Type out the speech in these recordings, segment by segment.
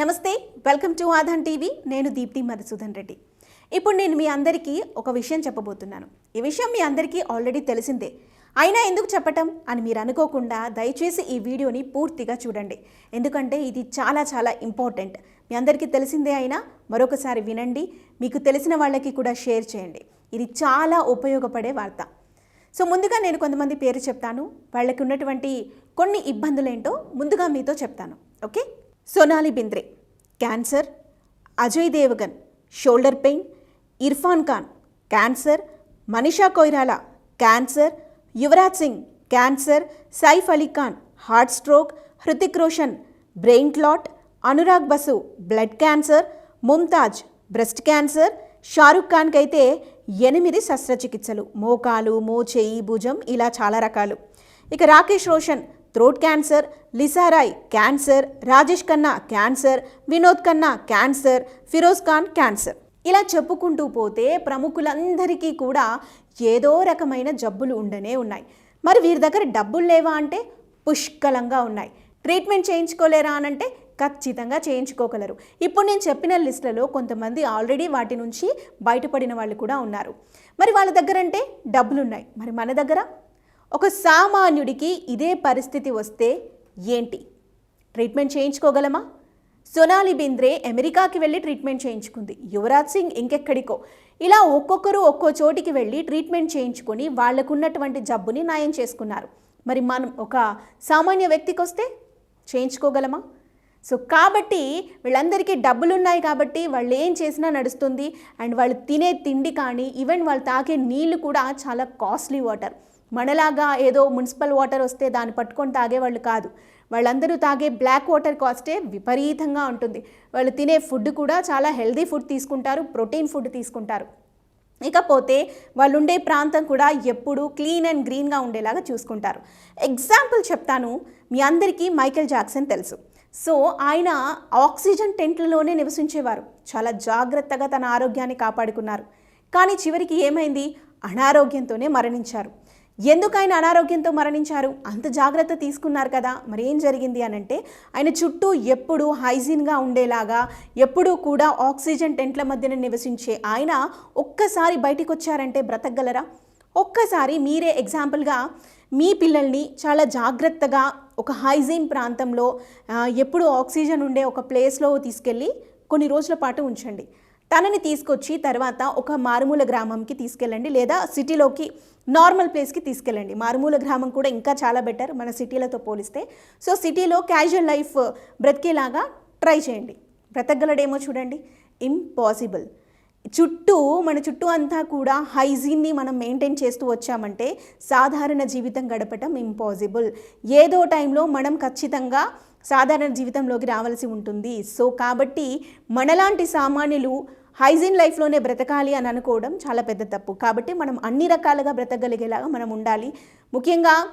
నమస్తే welcome to ఆధాన్ TV. నేను దీప్తి మధుసూదన్ రెడ్డి. ఇప్పుడు నేను మీ అందరికీ ఒక విషయం చెప్పబోతున్నాను. ఈ విషయం మీ అందరికీ ఆల్రెడీ తెలిసిందే. అయినా ఎందుకు చెప్పటం అని మీరు అనుకోకుండా దయచేసి ఈ వీడియోని పూర్తిగా చూడండి. ఎందుకంటే ఇది చాలా చాలా ఇంపార్టెంట్. మీ అందరికీ తెలిసిందే అయినా మరొకసారి వినండి. మీకు తెలిసిన వాళ్ళకి కూడా షేర్ చేయండి. ఇది చాలా ఉపయోగపడే వార్త. సో ముందుగా నేను కొంతమంది పేరు చెప్తాను. వాళ్ళకి ఉన్నటువంటి కొన్ని ఇబ్బందులేంటో ముందుగా మీతో చెప్తాను. Okay? Sonali Bendre cancer Ajay Devgan shoulder pain Irrfan Khan cancer Manisha Koirala cancer Yuvraj Singh cancer Saif Ali Khan heart stroke Hrithik Roshan brain clot Anurag Basu blood cancer Mumtaz breast cancer Shahrukh ఖాన్కి అయితే ఎనిమిది శస్త్రచికిత్సలు. మోకాలు మోచేయి భుజం ఇలా చాలా రకాలు. ఇక Rakesh Roshan throat cancer Lisa Ray cancer Rajesh Khanna cancer Vinod Khanna cancer Feroz Khan cancer. ఇలా చెప్పుకుంటూ పోతే ప్రముఖులందరికీ కూడా ఏదో రకమైన జబ్బులు ఉండనే ఉన్నాయి. మరి వీరి దగ్గర డబ్బులు లేవా అంటే? పుష్కలంగా ఉన్నాయి. ట్రీట్మెంట్ చేయించుకోలేరా అనంటే ఖచ్చితంగా చేయించుకోగలరు. ఇప్పుడు నేను చెప్పిన లిస్టులలో కొంతమంది ఆల్రెడీ వాటి నుంచి బయటపడిన వాళ్ళు కూడా ఉన్నారు. మరి వాళ్ళ దగ్గర అంటే డబ్బులు ఉన్నాయి మరి మన దగ్గర? ఒక సామాన్యుడికి ఇదే పరిస్థితి వస్తే ఏంటి? ట్రీట్మెంట్ చేయించుకోగలమా? సోనాలి బింద్రే అమెరికాకి వెళ్ళి ట్రీట్మెంట్ చేయించుకుంది. యువరాజ్ సింగ్ ఇంకెక్కడికో. ఇలా ఒక్కొక్కరు ఒక్కో చోటికి వెళ్ళి ట్రీట్మెంట్ చేయించుకొని వాళ్ళకున్నటువంటి జబ్బుని నయం చేసుకున్నారు. మరి మనం ఒక సామాన్య వ్యక్తికి వస్తే చేయించుకోగలమా? సో కాబట్టి వీళ్ళందరికీ డబ్బులు ఉన్నాయి కాబట్టి వాళ్ళు ఏం చేసినా నడుస్తుంది. అండ్ వాళ్ళు తినే తిండి కానీ ఈవెన్ వాళ్ళు తాగే నీళ్ళు కూడా చాలా కాస్ట్లీ వాటర్. మనలాగా ఏదో మున్సిపల్ వాటర్ వస్తే దాన్ని పట్టుకొని తాగేవాళ్ళు కాదు. వాళ్ళందరూ తాగే బ్లాక్ వాటర్ కాస్టే విపరీతంగా ఉంటుంది. వాళ్ళు తినే ఫుడ్ కూడా చాలా హెల్దీ ఫుడ్ తీసుకుంటారు ప్రోటీన్ ఫుడ్ తీసుకుంటారు. ఇకపోతే వాళ్ళు ఉండే ప్రాంతం కూడా ఎప్పుడూ క్లీన్ అండ్ గ్రీన్గా ఉండేలాగా చూసుకుంటారు. ఎగ్జాంపుల్ చెప్తాను మీ అందరికీ మైకేల్ జాక్సన్ తెలుసు. సో ఆయన ఆక్సిజన్ టెంట్లలోనే నివసించేవారు. చాలా జాగ్రత్తగా తన ఆరోగ్యాన్ని కాపాడుకున్నారు. కానీ చివరికి ఏమైంది? అనారోగ్యంతోనే మరణించారు. ఎందుకు ఆయన అనారోగ్యంతో మరణించారు? అంత జాగ్రత్త తీసుకున్నారు కదా. మరి ఏం జరిగింది అని అంటే ఆయన చుట్టూ ఎప్పుడు హైజీన్గా ఉండేలాగా ఎప్పుడూ కూడా ఆక్సిజన్ టెంట్ల మధ్యన నివసించే ఆయన ఒక్కసారి బయటికి వచ్చారంటే బ్రతకగలరా? ఒక్కసారి మీరే ఎగ్జాంపుల్గా మీ పిల్లల్ని చాలా జాగ్రత్తగా ఒక హైజీన్ ప్రాంతంలో ఎప్పుడు ఆక్సిజన్ ఉండే ఒక ప్లేస్లో తీసుకెళ్ళి కొన్ని రోజుల పాటు ఉంచండి. తనని తీసుకొచ్చి తర్వాత ఒక మారుమూల గ్రామంకి తీసుకెళ్ళండి లేదా సిటీలోకి నార్మల్ ప్లేస్కి తీసుకెళ్ళండి. మారుమూల గ్రామం కూడా ఇంకా చాలా బెటర్ మన సిటీలతో పోలిస్తే. సో సిటీలో క్యాజువల్ లైఫ్ బ్రతికేలాగా ట్రై చేయండి. బ్రతకగలడేమో చూడండి. ఇంపాసిబుల్ చుట్టూ మన చుట్టూ అంతా కూడా హైజీన్ని మనం మెయింటైన్ చేస్తూ వచ్చామంటే సాధారణ జీవితం గడపటం ఇంపాసిబుల్ ఏదో టైంలో మనం ఖచ్చితంగా సాధారణ జీవితంలోకి రావాల్సి ఉంటుంది. సో కాబట్టి మనలాంటి సామాన్యులు హైజీన్ లైఫ్లోనే బ్రతకాలి అని అనుకోవడం చాలా పెద్ద తప్పు. కాబట్టి మనం అన్ని రకాలుగా బ్రతకగలిగేలాగా మనం ఉండాలి. ముఖ్యంగా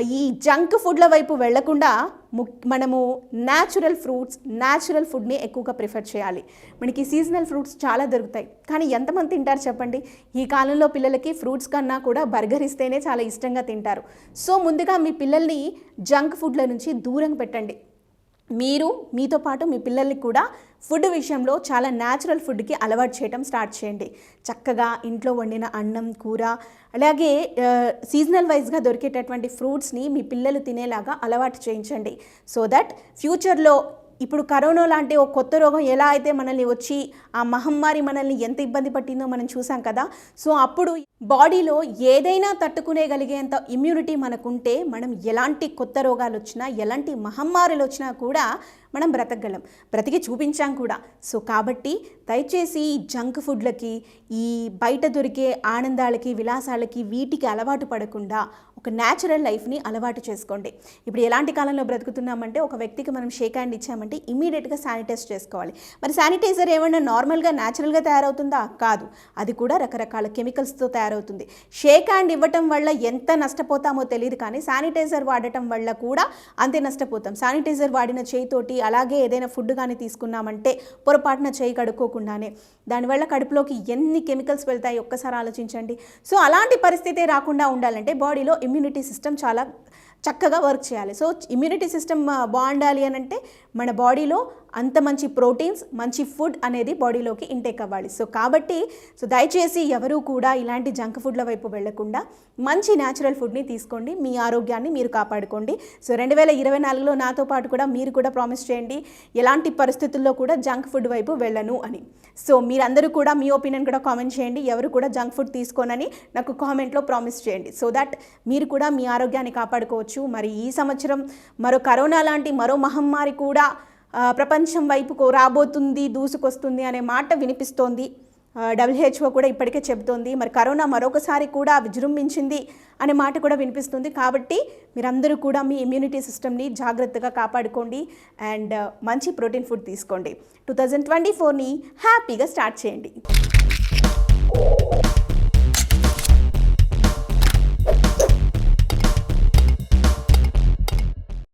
ఈ జంక్ ఫుడ్ల వైపు వెళ్ళకుండా ముక్- మనము న్యాచురల్ ఫ్రూట్స్ న్యాచురల్ ఫుడ్ని ఎక్కువగా ప్రిఫర్ చేయాలి. మనకి సీజనల్ ఫ్రూట్స్ చాలా దొరుకుతాయి. కానీ ఎంతమంది తింటారు చెప్పండి? ఈ కాలంలో పిల్లలకి ఫ్రూట్స్ కన్నా కూడా బర్గర్ ఇస్తేనే చాలా ఇష్టంగా తింటారు. సో ముందుగా మీ పిల్లల్ని జంక్ ఫుడ్ల నుంచి దూరం పెట్టండి. మీరు మీతో పాటు మీ పిల్లల్ని కూడా ఫుడ్ విషయంలో చాలా న్యాచురల్ ఫుడ్కి అలవాటు చేయడం స్టార్ట్ చేయండి. చక్కగా ఇంట్లో వండిన అన్నం కూర అలాగే సీజనల్ వైజ్గా దొరికేటటువంటి ఫ్రూట్స్ని మీ పిల్లలు తినేలాగా అలవాటు చేయించండి. సో దట్ ఫ్యూచర్లో ఇప్పుడు కరోనా లాంటి ఒక కొత్త రోగం ఎలా అయితే మనల్ని వచ్చి ఆ మహమ్మారి మనల్ని ఎంత ఇబ్బంది పట్టిందో మనం చూసాం కదా. సో అప్పుడు బాడీలో ఏదైనా తట్టుకునేగలిగేంత ఇమ్యూనిటీ మనకుంటే మనం ఎలాంటి కొత్త రోగాలు వచ్చినా ఎలాంటి మహమ్మారులు వచ్చినా కూడా మనం బ్రతకగలం. బ్రతికి చూపించాం కూడా. సో కాబట్టి దయచేసి ఈ జంక్ ఫుడ్లకి ఈ బయట దొరికే ఆనందాలకి విలాసాలకి వీటికి అలవాటు పడకుండా ఒక న్యాచురల్ లైఫ్ని అలవాటు చేసుకోండి. ఇప్పుడు ఎలాంటి కాలంలో బ్రతుకుతున్నామంటే ఒక వ్యక్తికి మనం షేక్ హ్యాండ్ ఇచ్చామంటే ఇమీడియట్గా శానిటైజ్ చేసుకోవాలి. మరి శానిటైజర్ ఏమైనా నార్మల్గా న్యాచురల్గా తయారవుతుందా? కాదు. అది కూడా రకరకాల కెమికల్స్తో తయారవుతుంది. షేక్ హ్యాండ్ ఇవ్వటం వల్ల ఎంత నష్టపోతామో తెలియదు కానీ శానిటైజర్ వాడటం వల్ల కూడా అంతే నష్టపోతాం. శానిటైజర్ వాడిన చేయితోటి అలాగే ఏదైనా ఫుడ్ కానీ తీసుకున్నామంటే పొరపాటున చేయి కడుక్కోకుండానే. దానివల్ల కడుపులోకి ఎన్ని కెమికల్స్ వెళ్తాయి? ఒక్కసారి ఆలోచించండి. సో అలాంటి పరిస్థితి రాకుండా ఉండాలంటే బాడీలో ఇమ్యూనిటీ సిస్టమ్ చాలా చక్కగా వర్క్ చేయాలి. సో ఇమ్యూనిటీ సిస్టమ్ బాగుండాలి అని అంటే మన బాడీలో అంత మంచి ప్రోటీన్స్ మంచి ఫుడ్ అనేది బాడీలోకి ఇంటేక్ అవ్వాలి. సో కాబట్టి సో దయచేసి ఎవరూ కూడా ఇలాంటి జంక్ ఫుడ్ల వైపు వెళ్ళకుండా మంచి న్యాచురల్ ఫుడ్ని తీసుకోండి మీ ఆరోగ్యాన్ని మీరు కాపాడుకోండి. సో రెండు వేల ఇరవై నాలుగులో నాతో పాటు కూడా మీరు కూడా ప్రామిస్ చేయండి ఎలాంటి పరిస్థితుల్లో కూడా జంక్ ఫుడ్ వైపు వెళ్ళను అని. సో మీరందరూ కూడా మీ ఒపీనియన్ కూడా కామెంట్ చేయండి ఎవరు కూడా జంక్ ఫుడ్ తీసుకోనని నాకు కామెంట్లో ప్రామిస్ చేయండి. సో దట్ మీరు కూడా మీ ఆరోగ్యాన్ని కాపాడుకోవచ్చు. మరి ఈ సంవత్సరం మరో కరోనా లాంటి మరో మహమ్మారి కూడా ప్రపంచం వైపుకు రాబోతుంది దూసుకొస్తుంది అనే మాట వినిపిస్తోంది. డబ్ల్యూహెచ్ఓ కూడా ఇప్పటికే చెబుతోంది. మరి కరోనా మరొకసారి కూడా విజృంభించింది అనే మాట కూడా వినిపిస్తుంది. కాబట్టి మీరందరూ కూడా మీ ఇమ్యూనిటీ సిస్టమ్ని జాగ్రత్తగా కాపాడుకోండి అండ్ మంచి ప్రోటీన్ ఫుడ్ తీసుకోండి. టూ థౌజండ్ ట్వంటీ ఫోర్ని హ్యాపీగా స్టార్ట్ చేయండి.